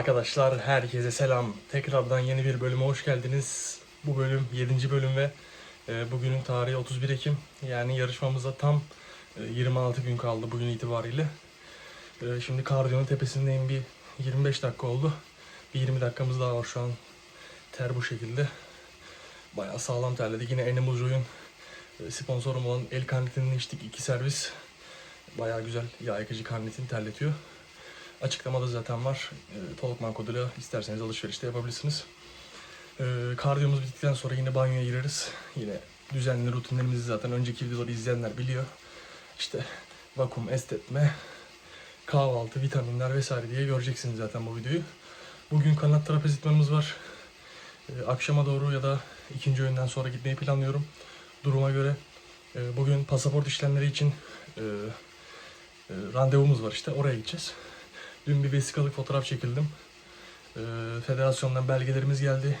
Arkadaşlar herkese selam. Tekrardan yeni bir bölüme hoş geldiniz. Bu bölüm 7. bölüm ve e, bugünün tarihi 31 Ekim. Yani yarışmamıza tam e, 26 gün kaldı bugün itibariyle. E, şimdi kardiyonun tepesindeyim bir 25 dakika oldu. Bir 20 dakikamız daha var şu an. Ter bu şekilde. Bayağı sağlam terledik. Yine Animal Joy'un e, sponsorum olan El Karnit'ini içtik. iki servis. Bayağı güzel yağ yakıcı karnitin terletiyor. Açıklamada zaten var. E, Tolkman koduyla isterseniz alışverişte yapabilirsiniz. E, kardiyomuz bittikten sonra yine banyoya gireriz. Yine düzenli rutinlerimizi zaten önceki videoları izleyenler biliyor. İşte vakum, estetme, kahvaltı, vitaminler vesaire diye göreceksiniz zaten bu videoyu. Bugün kanat trapez idmanımız var. E, akşama doğru ya da ikinci öğünden sonra gitmeyi planlıyorum. Duruma göre. E, bugün pasaport işlemleri için e, e, randevumuz var işte oraya gideceğiz. Dün bir vesikalık fotoğraf çekildim. Ee, federasyondan belgelerimiz geldi.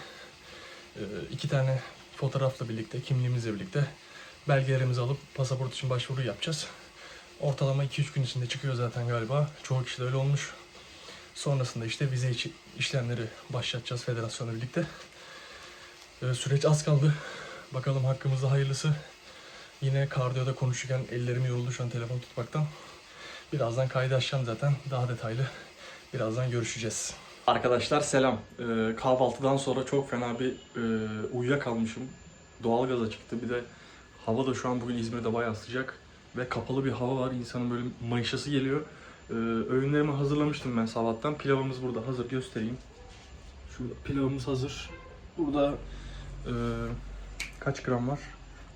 Ee, iki tane fotoğrafla birlikte, kimliğimizle birlikte belgelerimizi alıp pasaport için başvuru yapacağız. Ortalama 2-3 gün içinde çıkıyor zaten galiba. Çoğu kişi de öyle olmuş. Sonrasında işte vize için işlemleri başlatacağız federasyonla birlikte. Ee, süreç az kaldı. Bakalım hakkımızda hayırlısı. Yine kardiyoda konuşurken ellerim yoruldu şu an telefon tutmaktan. Birazdan kaydı açacağım zaten. Daha detaylı. Birazdan görüşeceğiz. Arkadaşlar selam. Ee, kahvaltıdan sonra çok fena bir e, uyuyakalmışım. Doğalgaza çıktı. Bir de hava da şu an bugün İzmir'de bayağı sıcak. Ve kapalı bir hava var. İnsanın böyle mayışası geliyor. Ee, öğünlerimi hazırlamıştım ben sabahtan. Pilavımız burada hazır göstereyim. Şurada pilavımız hazır. Burada e, kaç gram var?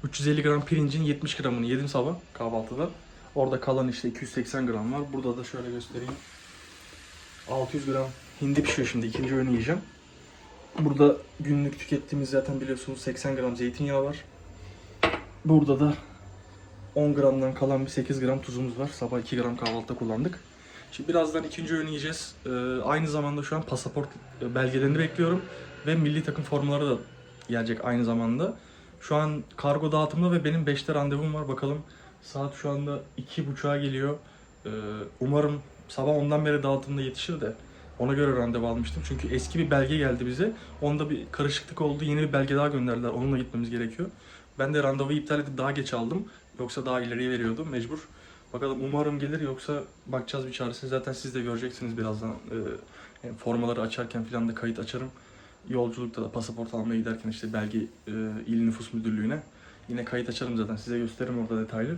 350 gram pirincin 70 gramını yedim sabah kahvaltıda. Orada kalan işte 280 gram var. Burada da şöyle göstereyim. 600 gram hindi pişiyor şimdi. ikinci öğünü yiyeceğim. Burada günlük tükettiğimiz zaten biliyorsunuz 80 gram zeytinyağı var. Burada da 10 gramdan kalan bir 8 gram tuzumuz var. Sabah 2 gram kahvaltıda kullandık. Şimdi birazdan ikinci öğünü yiyeceğiz. Ee, aynı zamanda şu an pasaport e, belgelerini bekliyorum. Ve milli takım formaları da gelecek aynı zamanda. Şu an kargo dağıtımda ve benim 5'te randevum var. Bakalım saat şu anda 2.30'a geliyor. Ee, umarım sabah ondan beri dağıtımda yetişir de ona göre randevu almıştım. Çünkü eski bir belge geldi bize. Onda bir karışıklık oldu. Yeni bir belge daha gönderdiler. Onunla gitmemiz gerekiyor. Ben de randevuyu iptal edip daha geç aldım. Yoksa daha ileriye veriyordum mecbur. Bakalım umarım gelir yoksa bakacağız bir çaresine. Zaten siz de göreceksiniz birazdan. Ee, formaları açarken falan da kayıt açarım. Yolculukta da pasaport almaya giderken işte belge e, il nüfus müdürlüğüne yine kayıt açarım zaten size gösteririm orada detaylı.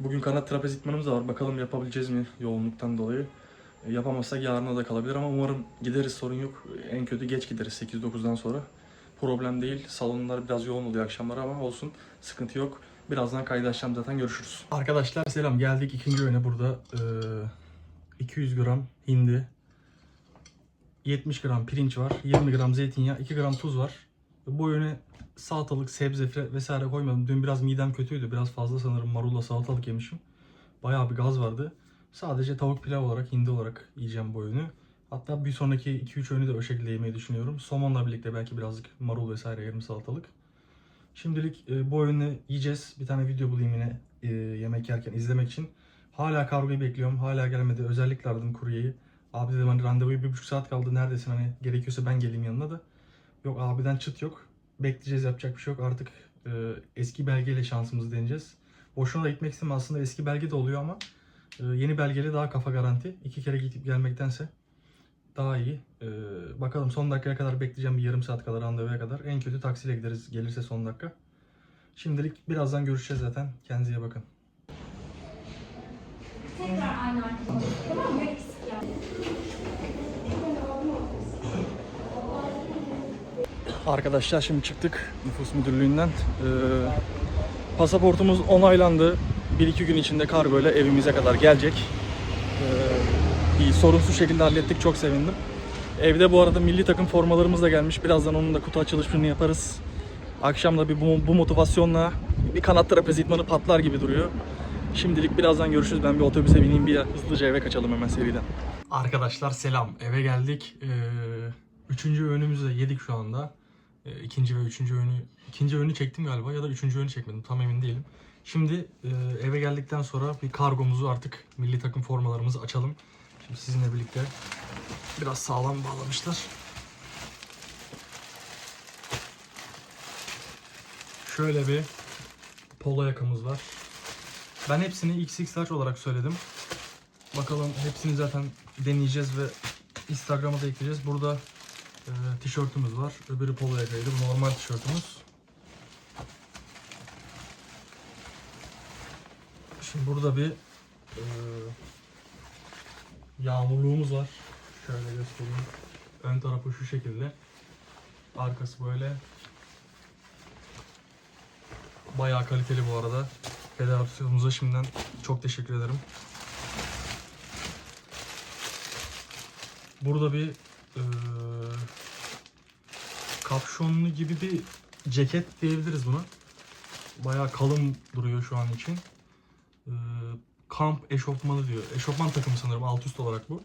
Bugün kanat trapez itmanımız da var. Bakalım yapabileceğiz mi yoğunluktan dolayı. E, Yapamazsak yarına da kalabilir ama umarım gideriz sorun yok. En kötü geç gideriz 8-9'dan sonra. Problem değil. Salonlar biraz yoğun oluyor akşamları ama olsun. Sıkıntı yok. Birazdan kaydı açacağım zaten görüşürüz. Arkadaşlar selam. Geldik ikinci öğüne burada. e, 200 gram hindi, 70 gram pirinç var, 20 gram zeytinyağı, 2 gram tuz var. Bu öğüne salatalık, sebze vesaire koymadım. Dün biraz midem kötüydü. Biraz fazla sanırım marulla salatalık yemişim. Bayağı bir gaz vardı. Sadece tavuk pilav olarak, hindi olarak yiyeceğim bu öğünü. Hatta bir sonraki 2-3 öğünü de o şekilde yemeyi düşünüyorum. Somonla birlikte belki birazcık marul vesaire yerim salatalık. Şimdilik e, bu öğünü yiyeceğiz. Bir tane video bulayım yine e, yemek yerken izlemek için. Hala kargoyu bekliyorum. Hala gelmedi. Özellikle aradım kuryeyi. Abi dedim hani randevuya bir buçuk saat kaldı. Neredesin hani gerekiyorsa ben geleyim yanına da. Yok abiden çıt yok. Bekleyeceğiz yapacak bir şey yok. Artık e, eski belgeyle şansımızı deneyeceğiz. Boşuna da gitmek istemem aslında eski belge de oluyor ama e, yeni belgeyle daha kafa garanti. İki kere gidip gelmektense daha iyi. E, bakalım son dakikaya kadar bekleyeceğim bir yarım saat kadar randevuya kadar. En kötü taksiyle gideriz gelirse son dakika. Şimdilik birazdan görüşeceğiz zaten. Kendinize bakın. Tekrar aynı arkadaşlar. Tamam mı? Eksik yani. Arkadaşlar şimdi çıktık nüfus müdürlüğünden. Ee, pasaportumuz onaylandı. 1-2 gün içinde kargo ile evimize kadar gelecek. Ee, iyi sorunsuz şekilde hallettik. Çok sevindim. Evde bu arada milli takım formalarımız da gelmiş. Birazdan onun da kutu açılışını yaparız. Akşam da bir bu, bu motivasyonla bir kanat trapezi idmanı patlar gibi duruyor. Şimdilik birazdan görüşürüz. Ben bir otobüse bineyim bir hızlıca eve kaçalım hemen seriden. Arkadaşlar selam. Eve geldik. Ee, üçüncü öğünümüzü de yedik şu anda. Ee, ikinci ve üçüncü öğünü ikinci öğünü çektim galiba ya da üçüncü öğünü çekmedim tam emin değilim. Şimdi e, eve geldikten sonra bir kargomuzu artık milli takım formalarımızı açalım. Şimdi sizinle birlikte biraz sağlam bağlamışlar. Şöyle bir polo yakamız var. Ben hepsini XX large olarak söyledim. Bakalım hepsini zaten deneyeceğiz ve Instagram'a da ekleyeceğiz. Burada e, tişörtümüz var. Öbürü polo yakaydı. Bu normal tişörtümüz. Şimdi burada bir e, yağmurluğumuz var. Şöyle göstereyim. Ön tarafı şu şekilde. Arkası böyle. Bayağı kaliteli bu arada. Federasyonumuza şimdiden çok teşekkür ederim. Burada bir e, kapşonlu gibi bir ceket diyebiliriz buna. Bayağı kalın duruyor şu an için. E, kamp eşofmanı diyor. Eşofman takımı sanırım alt üst olarak bu.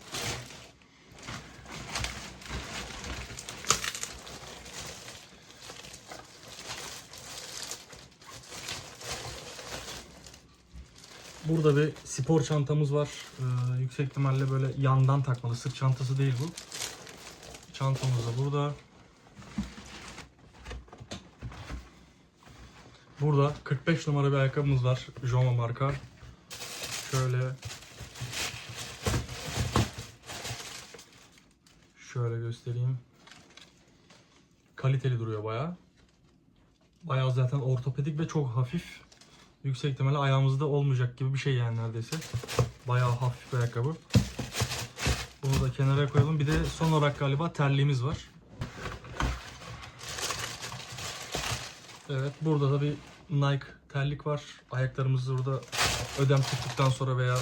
Burada bir spor çantamız var. Ee, yüksek ihtimalle böyle yandan takmalı. Sırt çantası değil bu. Çantamız da burada. Burada 45 numara bir ayakkabımız var. Joma marka. Şöyle Şöyle göstereyim. Kaliteli duruyor bayağı. Bayağı zaten ortopedik ve çok hafif. Yüksek ihtimalle ayağımızda olmayacak gibi bir şey yani neredeyse. Bayağı hafif bir ayakkabı. Bunu da kenara koyalım. Bir de son olarak galiba terliğimiz var. Evet burada da bir Nike terlik var. Ayaklarımızı burada ödem tuttuktan sonra veya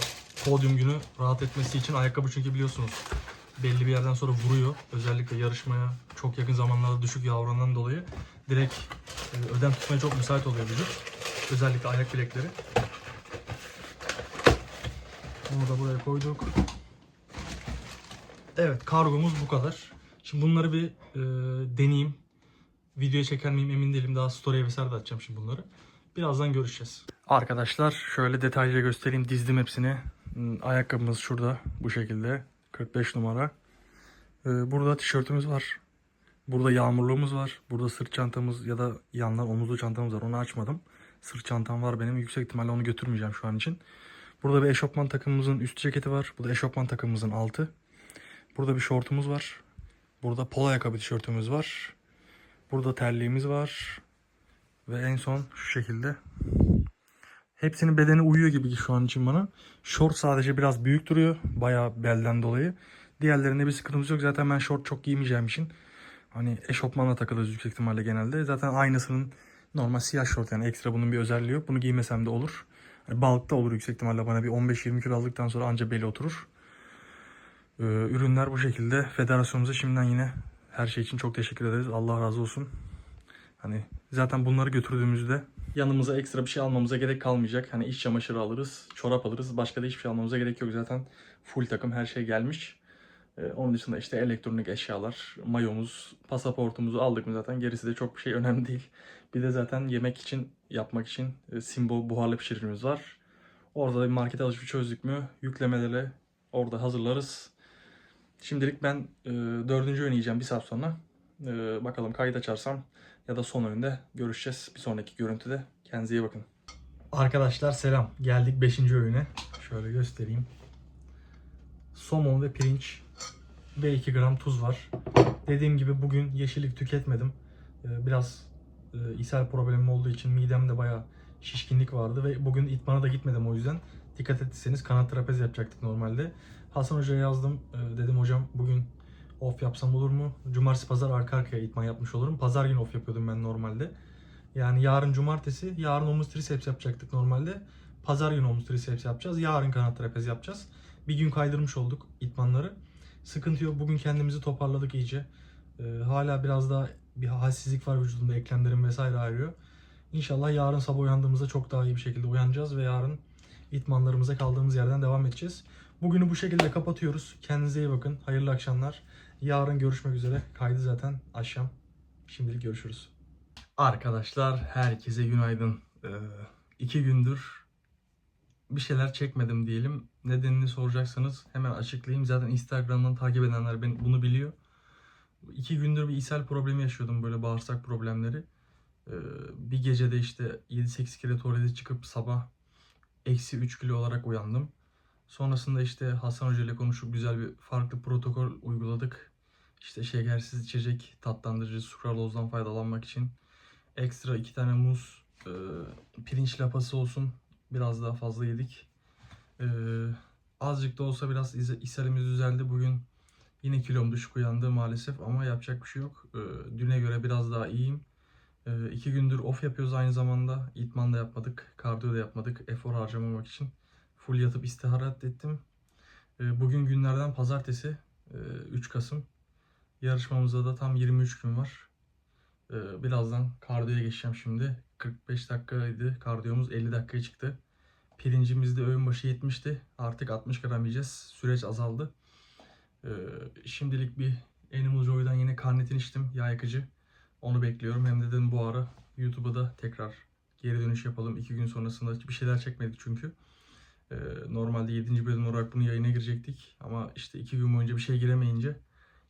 podyum günü rahat etmesi için ayakkabı çünkü biliyorsunuz belli bir yerden sonra vuruyor. Özellikle yarışmaya çok yakın zamanlarda düşük yavrularından dolayı direkt e, ödem tutmaya çok müsait oluyor vücut. Özellikle ayak bilekleri. Bunu da buraya koyduk. Evet kargomuz bu kadar. Şimdi bunları bir e, deneyeyim. Videoya çeker miyim emin değilim. Daha story'e vesaire de atacağım şimdi bunları. Birazdan görüşeceğiz. Arkadaşlar şöyle detaylıca göstereyim. Dizdim hepsini. Hmm, Ayakkabımız şurada bu şekilde. 45 numara. Ee, burada tişörtümüz var. Burada yağmurluğumuz var. Burada sırt çantamız ya da yandan omuzlu çantamız var. Onu açmadım. Sırt çantam var benim. Yüksek ihtimalle onu götürmeyeceğim şu an için. Burada bir eşofman takımımızın üst ceketi var. Bu da eşofman takımımızın altı. Burada bir şortumuz var. Burada polo ayakkabı tişörtümüz var. Burada terliğimiz var. Ve en son şu şekilde. Hepsinin bedeni uyuyor gibi şu an için bana. Short sadece biraz büyük duruyor. Bayağı belden dolayı. Diğerlerinde bir sıkıntımız yok. Zaten ben short çok giymeyeceğim için. Hani eşofmanla takılırız yüksek ihtimalle genelde. Zaten aynısının normal siyah short yani ekstra bunun bir özelliği yok. Bunu giymesem de olur. Hani balıkta olur yüksek ihtimalle bana bir 15-20 kilo aldıktan sonra anca beli oturur. Ee, ürünler bu şekilde. Federasyonumuza şimdiden yine her şey için çok teşekkür ederiz. Allah razı olsun. Hani zaten bunları götürdüğümüzde yanımıza ekstra bir şey almamıza gerek kalmayacak. Hani iş çamaşırı alırız, çorap alırız. Başka da hiçbir şey almamıza gerek yok. Zaten full takım her şey gelmiş. Ee, onun dışında işte elektronik eşyalar, mayomuz, pasaportumuzu aldık mı zaten gerisi de çok bir şey önemli değil. Bir de zaten yemek için yapmak için e, Simbo buharlı pişiricimiz var. Orada da bir market alışveriş çözdük mü yüklemeleri orada hazırlarız. Şimdilik ben e, dördüncü yiyeceğim bir saat sonra. E, bakalım kayıt açarsam ya da son öğünde görüşeceğiz bir sonraki görüntüde. Kendinize iyi bakın. Arkadaşlar selam. Geldik 5. öğüne. Şöyle göstereyim. Somon ve pirinç ve 2 gram tuz var. Dediğim gibi bugün yeşillik tüketmedim. Ee, Biraz e, ishal problemim olduğu için midemde bayağı şişkinlik vardı ve bugün itmana da gitmedim o yüzden. Dikkat ettiyseniz kanat trapez yapacaktık normalde. Hasan Hoca'ya yazdım. Ee, Dedim hocam bugün off yapsam olur mu? Cumartesi pazar arka arkaya itman yapmış olurum. Pazar günü off yapıyordum ben normalde. Yani yarın cumartesi, yarın omuz triceps yapacaktık normalde. Pazar günü omuz triceps yapacağız. Yarın kanat trapez yapacağız. Bir gün kaydırmış olduk itmanları. Sıkıntı yok. Bugün kendimizi toparladık iyice. Ee, hala biraz daha bir halsizlik var vücudumda. Eklemlerim vesaire ağrıyor. İnşallah yarın sabah uyandığımızda çok daha iyi bir şekilde uyanacağız ve yarın itmanlarımıza kaldığımız yerden devam edeceğiz. Bugünü bu şekilde kapatıyoruz. Kendinize iyi bakın. Hayırlı akşamlar. Yarın görüşmek üzere. Kaydı zaten akşam. Şimdilik görüşürüz. Arkadaşlar herkese günaydın. Ee, iki gündür bir şeyler çekmedim diyelim. Nedenini soracaksanız hemen açıklayayım. Zaten Instagram'dan takip edenler beni bunu biliyor. İki gündür bir ishal problemi yaşıyordum böyle bağırsak problemleri. Ee, bir gecede işte 7-8 kere tuvalete çıkıp sabah eksi 3 kilo olarak uyandım. Sonrasında işte Hasan Hoca ile konuşup güzel bir farklı protokol uyguladık. İşte şekersiz içecek, tatlandırıcı, sukralozdan faydalanmak için ekstra iki tane muz, e, pirinç lapası olsun. Biraz daha fazla yedik. E, azıcık da olsa biraz iz- ishalimiz düzeldi. Bugün yine kilom düşük uyandı maalesef ama yapacak bir şey yok. E, düne göre biraz daha iyiyim. E, iki gündür off yapıyoruz aynı zamanda. İtman da yapmadık, kardiyo da yapmadık efor harcamamak için. Full yatıp istihara ettim. E, bugün günlerden pazartesi, e, 3 Kasım. Yarışmamızda da tam 23 gün var. Ee, birazdan kardiyoya geçeceğim şimdi. 45 dakikaydı. Kardiyomuz 50 dakikaya çıktı. Pirincimiz de öğün başı 70'ti. Artık 60 gram yiyeceğiz. Süreç azaldı. Ee, şimdilik bir Animal Joy'dan yine karnetin içtim. Yağ yakıcı. Onu bekliyorum. Hem de dedim bu ara YouTube'a da tekrar geri dönüş yapalım. 2 gün sonrasında bir şeyler çekmedik çünkü. Ee, normalde 7. bölüm olarak bunu yayına girecektik. Ama işte 2 gün boyunca bir şey giremeyince,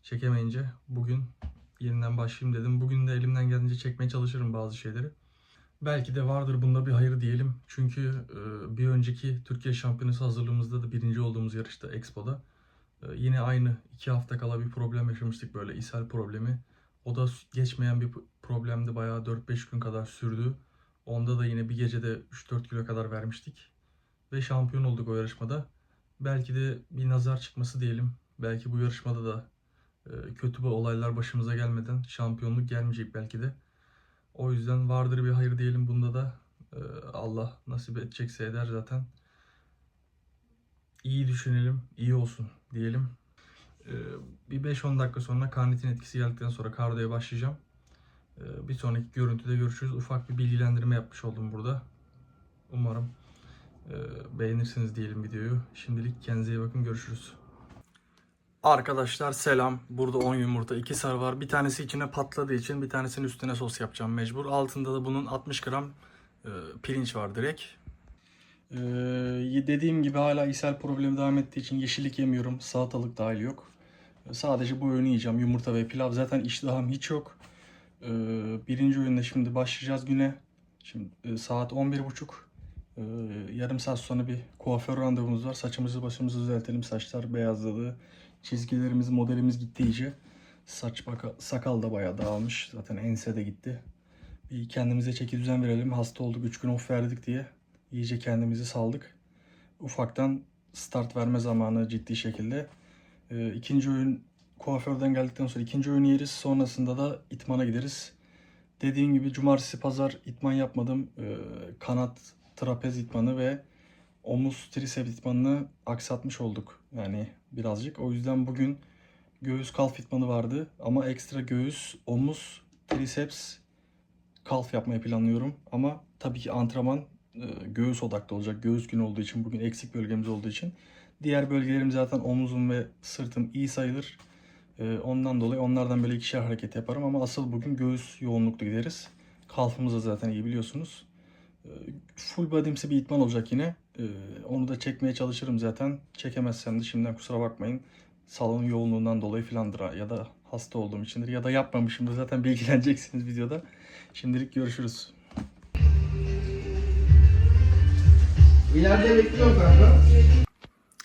çekemeyince bugün yeniden başlayayım dedim. Bugün de elimden geldiğince çekmeye çalışırım bazı şeyleri. Belki de vardır bunda bir hayır diyelim. Çünkü e, bir önceki Türkiye Şampiyonası hazırlığımızda da birinci olduğumuz yarışta Expo'da e, yine aynı iki hafta kala bir problem yaşamıştık böyle ishal problemi. O da geçmeyen bir problemdi bayağı 4-5 gün kadar sürdü. Onda da yine bir gecede 3-4 kilo kadar vermiştik. Ve şampiyon olduk o yarışmada. Belki de bir nazar çıkması diyelim. Belki bu yarışmada da e, kötü bu olaylar başımıza gelmeden şampiyonluk gelmeyecek belki de. O yüzden vardır bir hayır diyelim bunda da. E, Allah nasip edecekse eder zaten. İyi düşünelim, iyi olsun diyelim. E, Bir 5-10 dakika sonra karnitin etkisi geldikten sonra kardiyoya başlayacağım. Bir sonraki görüntüde görüşürüz. Ufak bir bilgilendirme yapmış oldum burada. Umarım beğenirsiniz diyelim videoyu. Şimdilik kendinize iyi bakın. Görüşürüz. Arkadaşlar selam. Burada 10 yumurta, 2 sarı var. Bir tanesi içine patladığı için bir tanesinin üstüne sos yapacağım mecbur. Altında da bunun 60 gram e, pirinç var direkt. Ee, dediğim gibi hala ishal problemi devam ettiği için yeşillik yemiyorum. Salatalık dahil yok. Ee, Sadece bu öğünü yiyeceğim. Yumurta ve pilav. Zaten iştahım hiç yok. Ee, birinci öğünde şimdi başlayacağız güne. Şimdi e, saat 11.30. Ee, yarım saat sonra bir kuaför randevumuz var. Saçımızı başımızı düzeltelim. Saçlar beyazladı. Çizgilerimiz, modelimiz gitti iyice. Saç baka, sakal da bayağı dağılmış. Zaten ense de gitti. Bir kendimize çeki düzen verelim. Hasta olduk 3 gün off verdik diye. İyice kendimizi saldık. Ufaktan start verme zamanı ciddi şekilde. Ee, ikinci öğün kuaförden geldikten sonra ikinci öğün yeriz. Sonrasında da itmana gideriz. Dediğim gibi cumartesi pazar itman yapmadım. Ee, kanat, trapez itmanı ve omuz triceps itmanını aksatmış olduk. Yani birazcık. O yüzden bugün göğüs kalf itmanı vardı. Ama ekstra göğüs, omuz, triceps, kalf yapmayı planlıyorum. Ama tabii ki antrenman e, göğüs odaklı olacak. Göğüs günü olduğu için, bugün eksik bölgemiz olduğu için. Diğer bölgelerim zaten omuzum ve sırtım iyi sayılır. E, Ondan dolayı onlardan böyle ikişer hareket yaparım. Ama asıl bugün göğüs yoğunluklu gideriz. Kalfımız da zaten iyi biliyorsunuz. E, Full body'msi bir itman olacak yine. E, Onu da çekmeye çalışırım zaten. Çekemezsem de şimdiden kusura bakmayın. Salon yoğunluğundan dolayı filandır ya da hasta olduğum içindir ya da yapmamışımdır. Zaten bilgileneceksiniz videoda. Şimdilik görüşürüz. İleride bekliyorum kanka.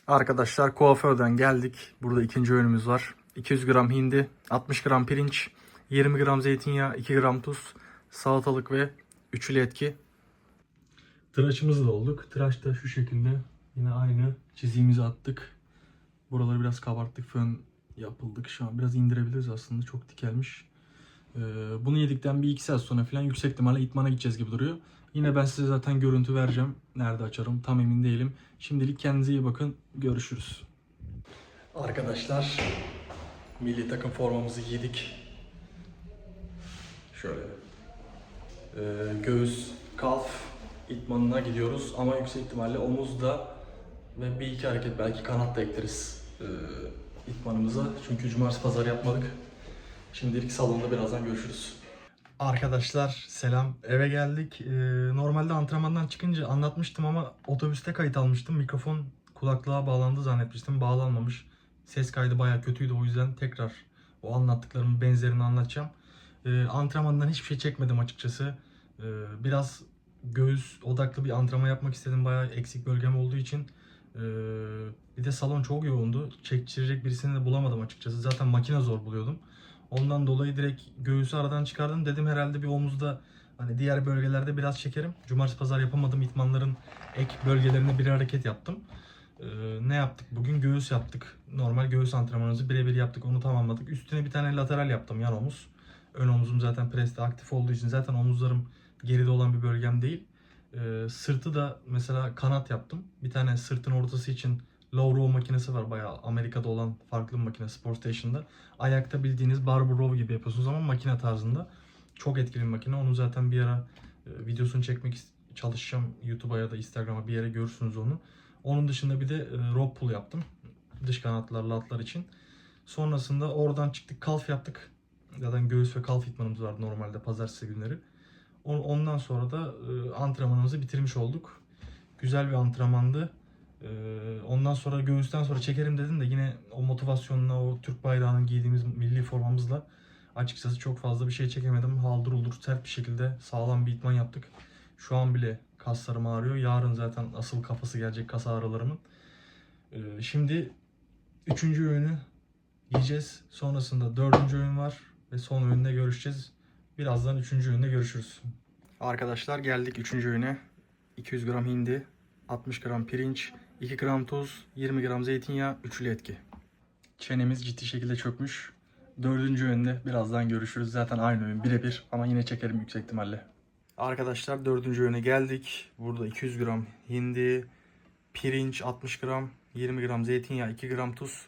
Arkadaşlar kuaförden geldik. Burada ikinci öğünümüz var. 200 gram hindi, 60 gram pirinç, 20 gram zeytinyağı, 2 gram tuz, salatalık ve üçlü etki. Tıraşımızı da olduk. Tıraş da şu şekilde. Yine aynı çiziğimizi attık. Buraları biraz kabarttık. Fön yapıldık. Şu an biraz indirebiliriz aslında. Çok dikelmiş. Ee, bunu yedikten bir iki saat sonra falan yüksek ihtimalle itmana gideceğiz gibi duruyor. Yine ben size zaten görüntü vereceğim. Nerede açarım tam emin değilim. Şimdilik kendinize iyi bakın. Görüşürüz. Arkadaşlar milli takım formamızı giydik. Şöyle. Ee, göğüs, kalf itmanına gidiyoruz ama yüksek ihtimalle omuzda ve bir iki hareket belki kanat da ekleriz ee, itmanımıza. Çünkü cumartesi pazar yapmadık. Şimdilik salonda birazdan görüşürüz. Arkadaşlar selam. Eve geldik. Ee, normalde antrenmandan çıkınca anlatmıştım ama otobüste kayıt almıştım. Mikrofon kulaklığa bağlandı zannetmiştim. Bağlanmamış. Ses kaydı baya kötüydü. O yüzden tekrar o anlattıklarımın benzerini anlatacağım. Ee, antrenmandan hiçbir şey çekmedim açıkçası. Ee, biraz göğüs odaklı bir antrenman yapmak istedim. Bayağı eksik bölgem olduğu için. Ee, bir de salon çok yoğundu. Çektirecek birisini de bulamadım açıkçası. Zaten makine zor buluyordum. Ondan dolayı direkt göğüsü aradan çıkardım. Dedim herhalde bir omuzda hani diğer bölgelerde biraz çekerim. Cumartesi pazar yapamadım. İtmanların ek bölgelerine bir hareket yaptım. Ee, ne yaptık? Bugün göğüs yaptık. Normal göğüs antrenmanımızı birebir yaptık. Onu tamamladık. Üstüne bir tane lateral yaptım yan omuz. Ön omuzum zaten preste aktif olduğu için zaten omuzlarım geride olan bir bölgem değil. Ee, sırtı da mesela kanat yaptım. Bir tane sırtın ortası için low row makinesi var bayağı Amerika'da olan farklı bir makine Sport Station'da. Ayakta bildiğiniz barber row gibi yapıyorsunuz ama makine tarzında. Çok etkili bir makine. Onu zaten bir ara e, videosunu çekmek çalışacağım YouTube'a ya da Instagram'a bir yere görürsünüz onu. Onun dışında bir de e, rope pull yaptım. Dış kanatlar, latlar için. Sonrasında oradan çıktık kalf yaptık. Zaten göğüs ve kalf itmanımız vardı normalde pazartesi günleri. On- Ondan sonra da e, antrenmanımızı bitirmiş olduk. Güzel bir antrenmandı. E, Ondan sonra göğüsten sonra çekerim dedim de yine o motivasyonla o Türk bayrağının giydiğimiz milli formamızla açıkçası çok fazla bir şey çekemedim. Haldır uldur sert bir şekilde sağlam bir itman yaptık. Şu an bile kaslarım ağrıyor. Yarın zaten asıl kafası gelecek kas ağrılarımın. E, Şimdi üçüncü öğünü yiyeceğiz. Sonrasında dördüncü öğün var ve son öğünde görüşeceğiz. Birazdan üçüncü öğünde görüşürüz. Arkadaşlar geldik üçüncü öğüne. 200 gram hindi, 60 gram pirinç, 2 gram tuz, 20 gram zeytinyağı, üçlü etki. Çenemiz ciddi şekilde çökmüş. Dördüncü öğünde birazdan görüşürüz. Zaten aynı öğün birebir ama yine çekerim yüksek ihtimalle. Arkadaşlar dördüncü öğüne geldik. Burada 200 gram hindi, pirinç 60 gram, 20 gram zeytinyağı, 2 gram tuz,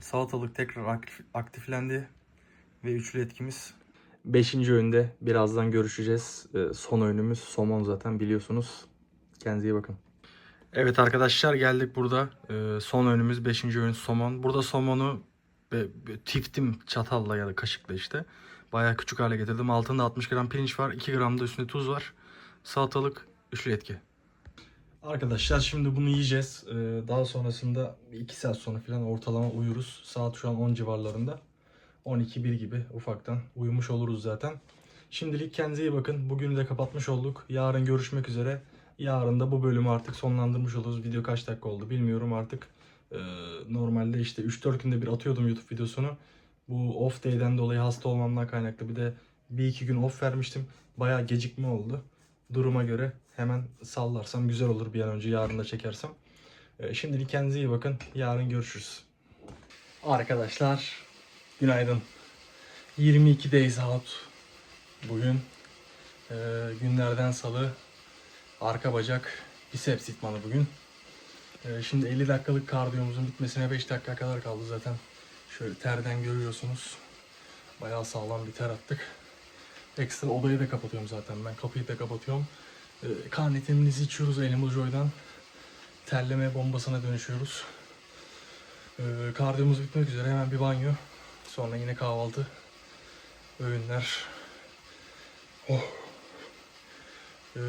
salatalık tekrar aktif- aktiflendi ve üçlü etkimiz. Beşinci öğünde birazdan görüşeceğiz. Ee, Son öğünümüz somon zaten biliyorsunuz. Kendinize iyi bakın. Evet arkadaşlar geldik burada. Ee, Son öğünümüz 5. öğün somon. Burada somonu tiftim çatalla ya da kaşıkla işte. Bayağı küçük hale getirdim. Altında 60 gram pirinç var. 2 gram da üstünde tuz var. Salatalık, üçlü etki. Arkadaşlar şimdi bunu yiyeceğiz. Ee, Daha sonrasında 2 saat sonra falan ortalama uyuruz. Saat şu an 10 civarlarında. 12-1 gibi ufaktan uyumuş oluruz zaten. Şimdilik kendinize iyi bakın. Bugünü de kapatmış olduk. Yarın görüşmek üzere. Yarın da bu bölümü artık sonlandırmış oluruz. Video kaç dakika oldu bilmiyorum artık. Ee, normalde işte 3-4 günde bir atıyordum YouTube videosunu. Bu off day'den dolayı hasta olmamdan kaynaklı bir de bir iki gün off vermiştim. Bayağı gecikme oldu. Duruma göre hemen sallarsam güzel olur bir an önce yarın da çekersem. Ee, şimdilik kendinize iyi bakın. Yarın görüşürüz. Arkadaşlar günaydın. 22 days out. Bugün e, günlerden salı arka bacak biceps itmanı bugün. E, şimdi 50 dakikalık kardiyomuzun bitmesine 5 dakika kadar kaldı zaten. Şöyle terden görüyorsunuz. Bayağı sağlam bir ter attık. Ekstra odayı da kapatıyorum zaten ben. Kapıyı da kapatıyorum. E, kan vitaminizi içiyoruz Animal Joy'dan. Terleme bombasına dönüşüyoruz. E, kardiyomuz bitmek üzere hemen bir banyo. Sonra yine kahvaltı. Öğünler. Oh. Ee,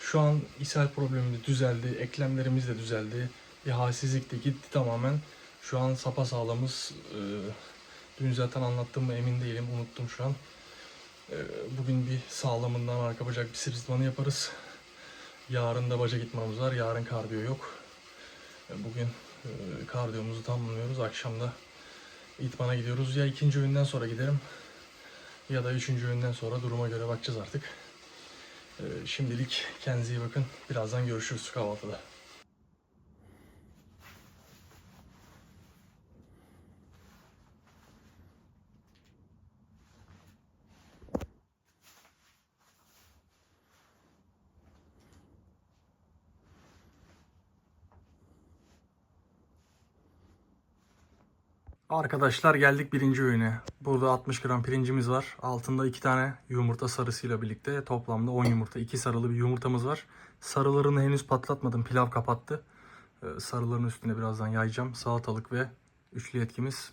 şu an ishal problemi de düzeldi. Eklemlerimiz de düzeldi. Bir halsizlik de gitti tamamen. Şu an sapasağlamız. Ee, dün zaten anlattığımı emin değilim. Unuttum şu an. Ee, bugün bir sağlamından arka bacak bir sırtmanı yaparız. Yarın da bacak gitmemiz var. Yarın kardiyo yok. Ee, Bugün e, kardiyomuzu tamamlıyoruz. Akşam da İtman'a gidiyoruz. Ya ikinci öğünden sonra giderim ya da üçüncü öğünden sonra duruma göre bakacağız artık. Ee, şimdilik kendinize iyi bakın. Birazdan görüşürüz kahvaltıda. Arkadaşlar geldik birinci öğüne. Burada 60 gram pirincimiz var. Altında iki tane yumurta sarısıyla birlikte toplamda 10 yumurta. iki sarılı bir yumurtamız var. Sarılarını henüz patlatmadım. Pilav kapattı. Ee, Sarıların üstüne birazdan yayacağım. Salatalık ve üçlü etkimiz.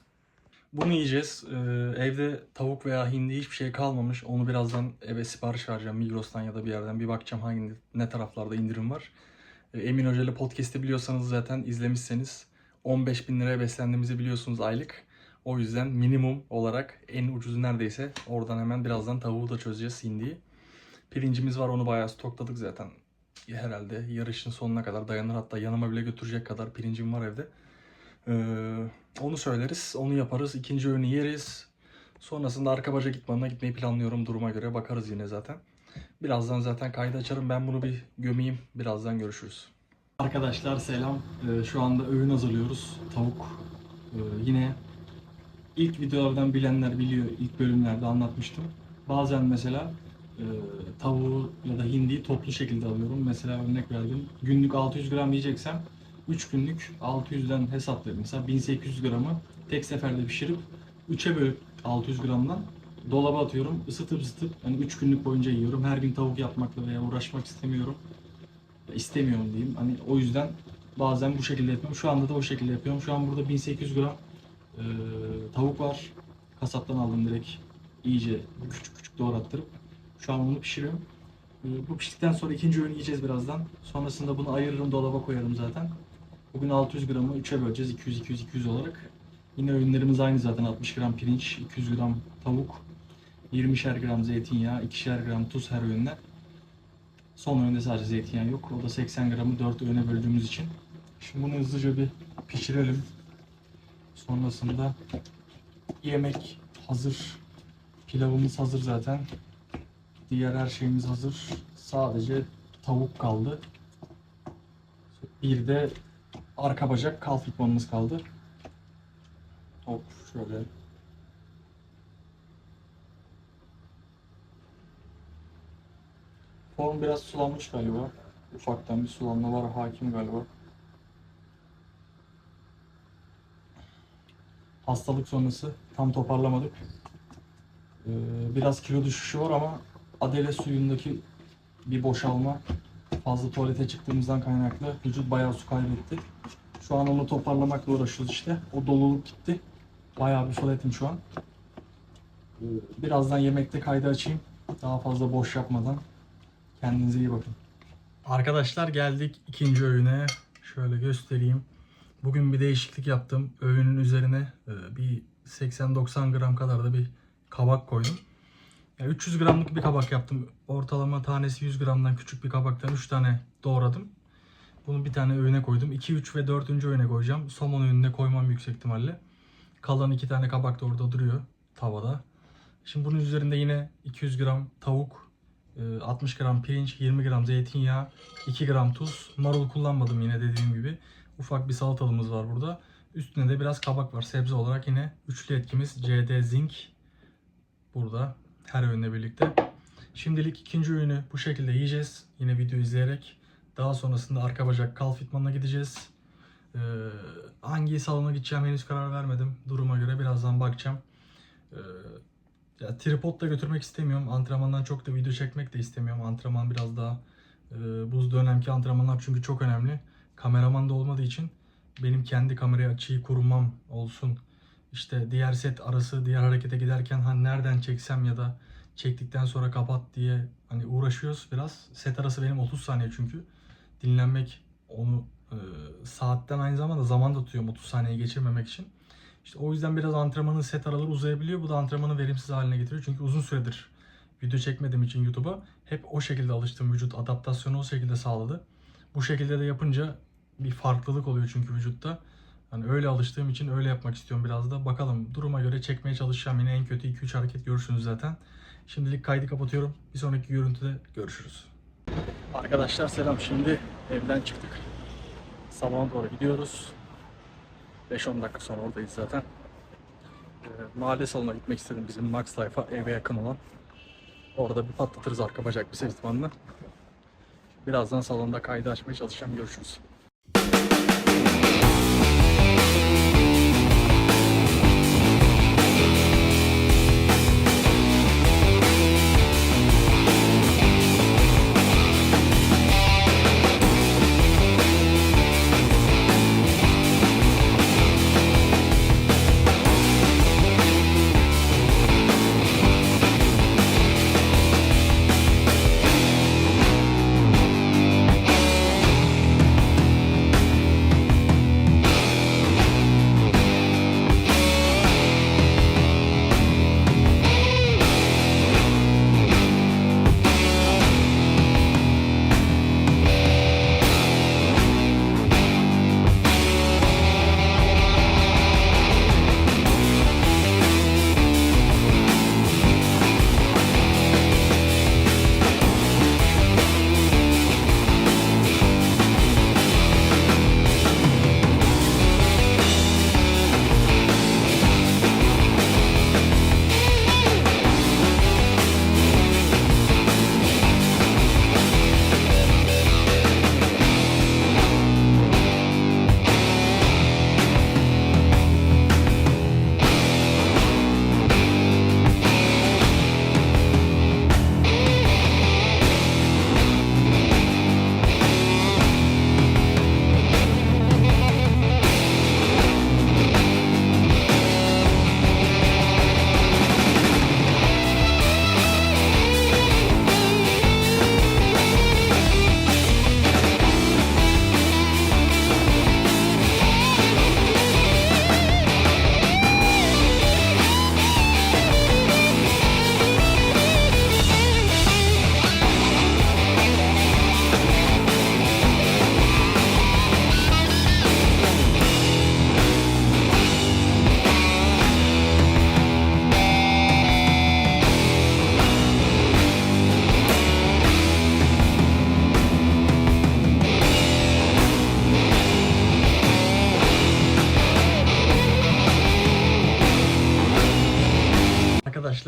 Bunu yiyeceğiz. Ee, evde tavuk veya hindi hiçbir şey kalmamış. Onu birazdan eve sipariş vereceğim. Migros'tan ya da bir yerden. Bir bakacağım hangi ne taraflarda indirim var. Ee, Emin Hoca ile podcast'i biliyorsanız zaten izlemişseniz 15 bin liraya beslendiğimizi biliyorsunuz aylık. O yüzden minimum olarak en ucuzu neredeyse oradan hemen birazdan tavuğu da çözeceğiz hindiyi. Pirincimiz var onu bayağı stokladık zaten. Herhalde yarışın sonuna kadar dayanır hatta yanıma bile götürecek kadar pirincim var evde. Ee, onu söyleriz, onu yaparız, ikinci öğünü yeriz. Sonrasında arka baca gitmanına gitmeyi planlıyorum duruma göre bakarız yine zaten. Birazdan zaten kaydı açarım ben bunu bir gömeyim birazdan görüşürüz. Arkadaşlar selam. Ee, şu anda öğün hazırlıyoruz. Tavuk. Ee, yine ilk videolardan bilenler biliyor. ilk bölümlerde anlatmıştım. Bazen mesela e, tavuğu ya da hindiyi toplu şekilde alıyorum. Mesela örnek verdim. Günlük 600 gram yiyeceksem 3 günlük 600'den hesaplayayım. Mesela 1800 gramı tek seferde pişirip 3'e bölüp 600 gramdan dolaba atıyorum. Isıtıp ısıtıp hani 3 günlük boyunca yiyorum. Her gün tavuk yapmakla veya uğraşmak istemiyorum. İstemiyorum diyeyim. Hani o yüzden bazen bu şekilde yapıyorum. Şu anda da o şekilde yapıyorum. Şu an burada 1800 gram e, tavuk var. Kasaptan aldım direkt. iyice küçük küçük doğrattırıp şu an bunu pişiriyorum. E, Bu piştikten sonra ikinci öğün yiyeceğiz birazdan. Sonrasında bunu ayırırım dolaba koyarım zaten. Bugün 600 gramı 3'e böleceğiz 200-200-200 olarak. Yine öğünlerimiz aynı zaten 60 gram pirinç, 200 gram tavuk, 20'şer gram zeytinyağı, 2'şer gram tuz her öğünde. Son öğünde sadece zeytinyağı yok. O da 80 gramı 4 öğüne böldüğümüz için. Şimdi bunu hızlıca bir pişirelim. Sonrasında yemek hazır. Pilavımız hazır zaten. Diğer her şeyimiz hazır. Sadece tavuk kaldı. Bir de arka bacak kalf kaldı. Hop şöyle. Form biraz sulanmış galiba. Ufaktan bir sulanma var hakim galiba. Hastalık sonrası tam toparlamadık. Ee, biraz kilo düşüşü var ama adele suyundaki bir boşalma fazla tuvalete çıktığımızdan kaynaklı vücut bayağı su kaybetti. Şu an onu toparlamakla uğraşıyoruz işte. O doluluk gitti. Bayağı bir flatim şu an. Ee, Birazdan yemekte kaydı açayım. Daha fazla boş yapmadan. Kendinize iyi bakın. Arkadaşlar geldik ikinci öğüne. Şöyle göstereyim. Bugün bir değişiklik yaptım. Öğünün üzerine e, bir 80-90 gram kadar da bir kabak koydum. Yani 300 gramlık bir kabak yaptım. Ortalama tanesi 100 gramdan küçük bir kabaktan 3 tane doğradım. Bunu bir tane öğüne koydum. 2, 3 ve 4. öğüne koyacağım. Somon öğününe koymam yüksek ihtimalle. Kalan 2 tane kabak da orada duruyor tavada. Şimdi bunun üzerinde yine 200 gram tavuk, 60 gram pirinç, 20 gram zeytinyağı, 2 gram tuz. Marul kullanmadım yine dediğim gibi. Ufak bir salatalığımız var burada. Üstüne de biraz kabak var. Sebze olarak yine üçlü etkimiz CD Zinc burada her öğünle birlikte. Şimdilik ikinci öğünü bu şekilde yiyeceğiz. Yine video izleyerek. Daha sonrasında arka bacak kalf itmanına gideceğiz. Ee, hangi salona gideceğim henüz karar vermedim. Duruma göre birazdan bakacağım. Ee, ya tripod da götürmek istemiyorum. Antrenmandan çok da video çekmek de istemiyorum. Antrenman biraz daha e, bu dönemki antrenmanlar çünkü çok önemli. Kameraman da olmadığı için benim kendi kamerayı açıyı kurmam olsun. İşte diğer set arası diğer harekete giderken hani nereden çeksem ya da çektikten sonra kapat diye hani uğraşıyoruz biraz. Set arası benim 30 saniye çünkü. Dinlenmek onu e, saatten aynı zamanda zaman da tutuyorum 30 saniye geçirmemek için. İşte o yüzden biraz antrenmanın set araları uzayabiliyor. Bu da antrenmanı verimsiz haline getiriyor. Çünkü uzun süredir video çekmediğim için YouTube'a hep o şekilde alıştım. Vücut adaptasyonu o şekilde sağladı. Bu şekilde de yapınca bir farklılık oluyor çünkü vücutta. Hani öyle alıştığım için öyle yapmak istiyorum biraz da. Bakalım duruma göre çekmeye çalışacağım. Yine en kötü 2-3 hareket görürsünüz zaten. Şimdilik kaydı kapatıyorum. Bir sonraki görüntüde görüşürüz. Arkadaşlar selam. Şimdi evden çıktık. Salona doğru gidiyoruz. 5-10 dakika sonra oradayız zaten. Ee, mahalle salonuna gitmek istedim bizim Max Life'a eve yakın olan. Orada bir patlatırız arka bacak biceps bandını. Birazdan salonda kaydı açmaya çalışacağım. Görüşürüz.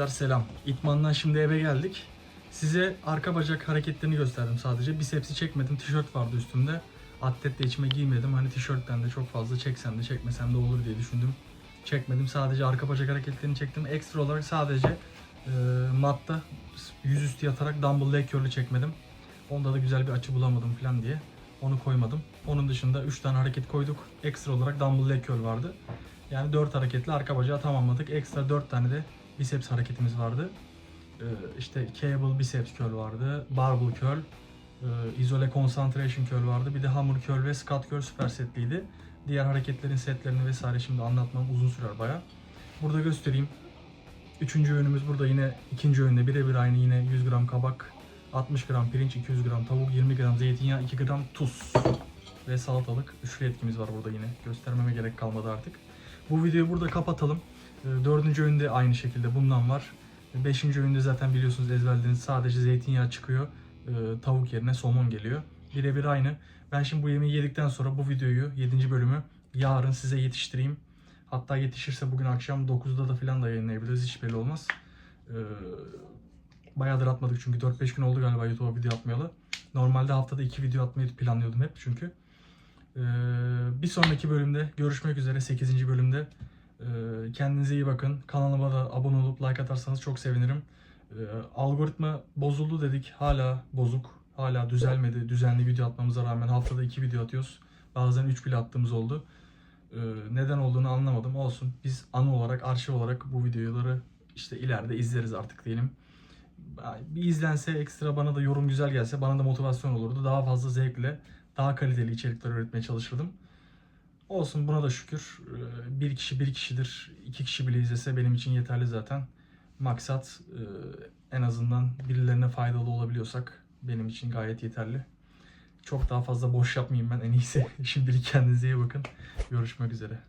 Arkadaşlar selam. İtmandan şimdi eve geldik. Size arka bacak hareketlerini gösterdim sadece. Bisepsi çekmedim. Tişört vardı üstümde. Atlet de içime giymedim. Hani tişörtten de çok fazla çeksem de çekmesem de olur diye düşündüm. Çekmedim. Sadece arka bacak hareketlerini çektim. Ekstra olarak sadece e, matta yüzüstü yatarak dumbbell leg curl'ü çekmedim. Onda da güzel bir açı bulamadım falan diye. Onu koymadım. Onun dışında 3 tane hareket koyduk. Ekstra olarak dumbbell leg curl vardı. Yani 4 hareketle arka bacağı tamamladık. Ekstra 4 tane de biceps hareketimiz vardı. Ee, işte cable biceps curl vardı, barbell curl, e, izole concentration curl vardı. Bir de hammer curl ve squat curl süper setliydi. Diğer hareketlerin setlerini vesaire şimdi anlatmam uzun sürer baya. Burada göstereyim. Üçüncü öğünümüz burada yine ikinci öğünde birebir aynı yine 100 gram kabak, 60 gram pirinç, 200 gram tavuk, 20 gram zeytinyağı, 2 gram tuz ve salatalık. Üçlü etkimiz var burada yine. Göstermeme gerek kalmadı artık. Bu videoyu burada kapatalım. Ee, Dördüncü öğünde aynı şekilde bundan var. Beşinci öğünde zaten biliyorsunuz ezberlediniz sadece zeytinyağı çıkıyor. Ee, Tavuk yerine somon geliyor. Birebir aynı. Ben şimdi bu yemeği yedikten sonra bu videoyu 7. bölümü yarın size yetiştireyim. Hatta yetişirse bugün akşam 9'da da falan da yayınlayabiliriz. Hiç belli olmaz. Ee, bayağıdır atmadık çünkü 4-5 gün oldu galiba YouTube'a video atmayalı. Normalde haftada 2 video atmayı planlıyordum hep çünkü. Ee, bir sonraki bölümde görüşmek üzere 8. bölümde. Ee, kendinize iyi bakın. Kanalıma da abone olup like atarsanız çok sevinirim. Ee, algoritma bozuldu dedik. Hala bozuk. Hala düzelmedi. Düzenli video atmamıza rağmen haftada 2 video atıyoruz. Bazen 3 bile attığımız oldu. Ee, neden olduğunu anlamadım. Olsun. Biz anı olarak, arşiv olarak bu videoları işte ileride izleriz artık diyelim. Bir izlense ekstra bana da yorum güzel gelse bana da motivasyon olurdu. Daha fazla zevkle daha kaliteli içerikler üretmeye çalışırdım. Olsun buna da şükür. Ee, Bir kişi bir kişidir. iki kişi bile izlese benim için yeterli zaten. Maksat e, en azından birilerine faydalı olabiliyorsak benim için gayet yeterli. Çok daha fazla boş yapmayayım ben en iyisi. Şimdilik kendinize iyi bakın. Görüşmek üzere.